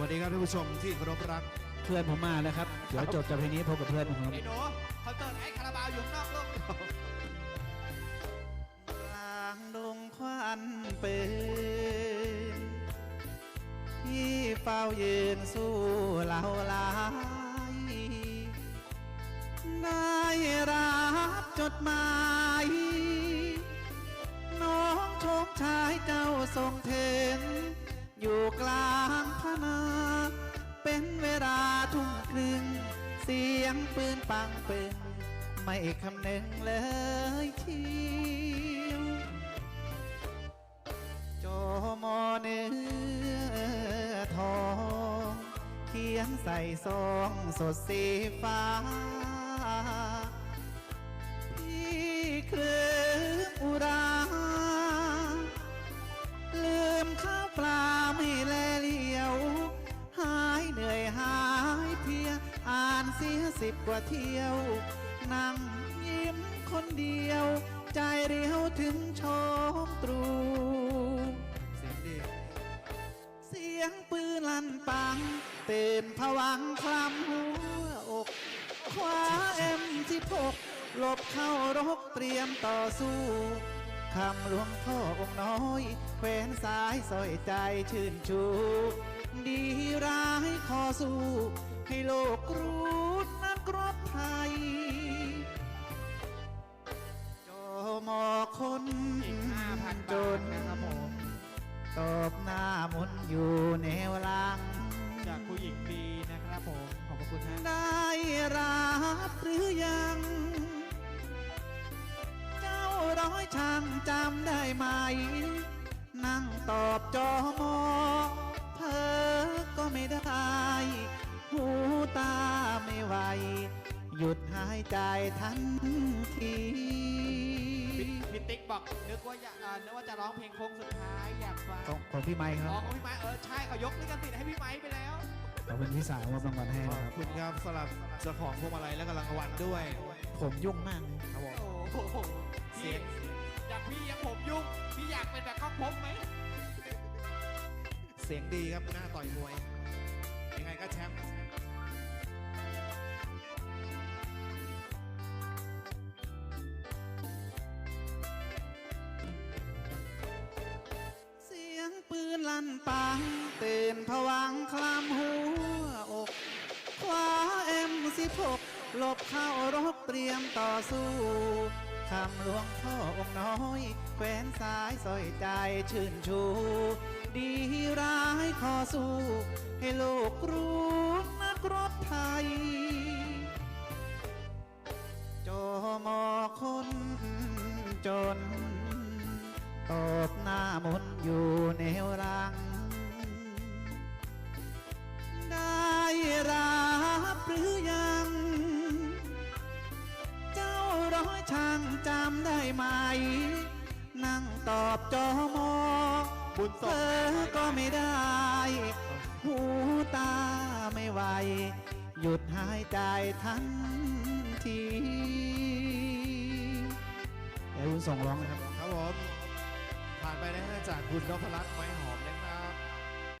วัสดีครับท่านผู้ชมที่เคารพรัก เพื่อนผมมาแล้วครับ เดี๋ยวจบจากเพลงนี้พบกับเพื่อนผมครับ ไอ้หนูคอนเสิร์ตไอ้คาราบาวอยู่นอกโลกกลางดงควันปืนที่เฝ้ายืนสู้เหล่าลายได้รับจดหมาย น้องโชคชายเจ้าทรงเทนอยู่กลางพนา ยงปืนปังปืนไม่คำนึงเลยทีโจมอเนื้อทองเขียนใส่ซองสดสีฟ้า สิบกว่าเที่ยว นั่งยิ้มคนเดียว ใจเรียวถึงชมตรู เสียงดี เสียงปืนลั่นปัง เตื่นผวังคลำหัวอกคว้าเอ็มที่พกหลบเข้ารกเตรียมต่อสู้คำหลวงพ่อองค์น้อยแขวนสายสอยใจชื่นชู ดีร้ายขอสู้ ให้โลกรู้ กรบไทยจอมอคนอีก5,000จบาทนนะครับผมตบหน้ามนต์อยู่แนวหลัง จากผู้หญิงดีนะครับผม ขอบพระคุณฮะได้รับหรือยัง เจ้าร้อยช่างจำได้ไหม นั่งตอบจอมอ ไม่ไหว หยุดหายใจทันที พี่พี่ติ๊กบอกนึกว่าอยากเอ่อนึกว่าจะร้องเพลงโค้งสุดท้ายอยากฟังของของพี่ไมค์คอ๋รัอบของพี่ไม้เออใช่เขายกลิขสิทธิ์ให้พี่ไม้ไปแล้วขอบคุณพี่สาวมอบรางวัลให้ขนะอบครับ คุณครับสำหรับเจ้าของพวงมาลัยและกำลังวันด้วยผมยุ่งมากเลยครับผม โอ้โหเสีพี่ยงจากพี่ยังผมยุ่งพี่อยากเป็นแบบก้องพบไหมเสียงดีครับหน้าต่อยมวยยังไงก็แชมป์ นั่นปังตื่นผวังคลำหัวอกคว้าเอ็มสิบหกหลบเข้ารบเตรียมต่อสู้คำหลวงพ่อองค์น้อยแขวนสายสอยใจชื่นชู ดีร้ายขอสู้ ให้โลกรู้นักรบไทยจอมอคนจน ตบหน้ามนอยู่แนวรัง ได้รับหรือยัง เจ้าร้อยช่างจำได้ไหม นั่งตอบจอมอบุญเฟส่งอก็ไม่ได้ หูตาไม่ไหว หยุดหายใจทันทีเดี๋ยวคุณส่งร้องนะครับ ครับผม ผ่านไปนะฮะจากคุณนพรัตน์ไม้หอม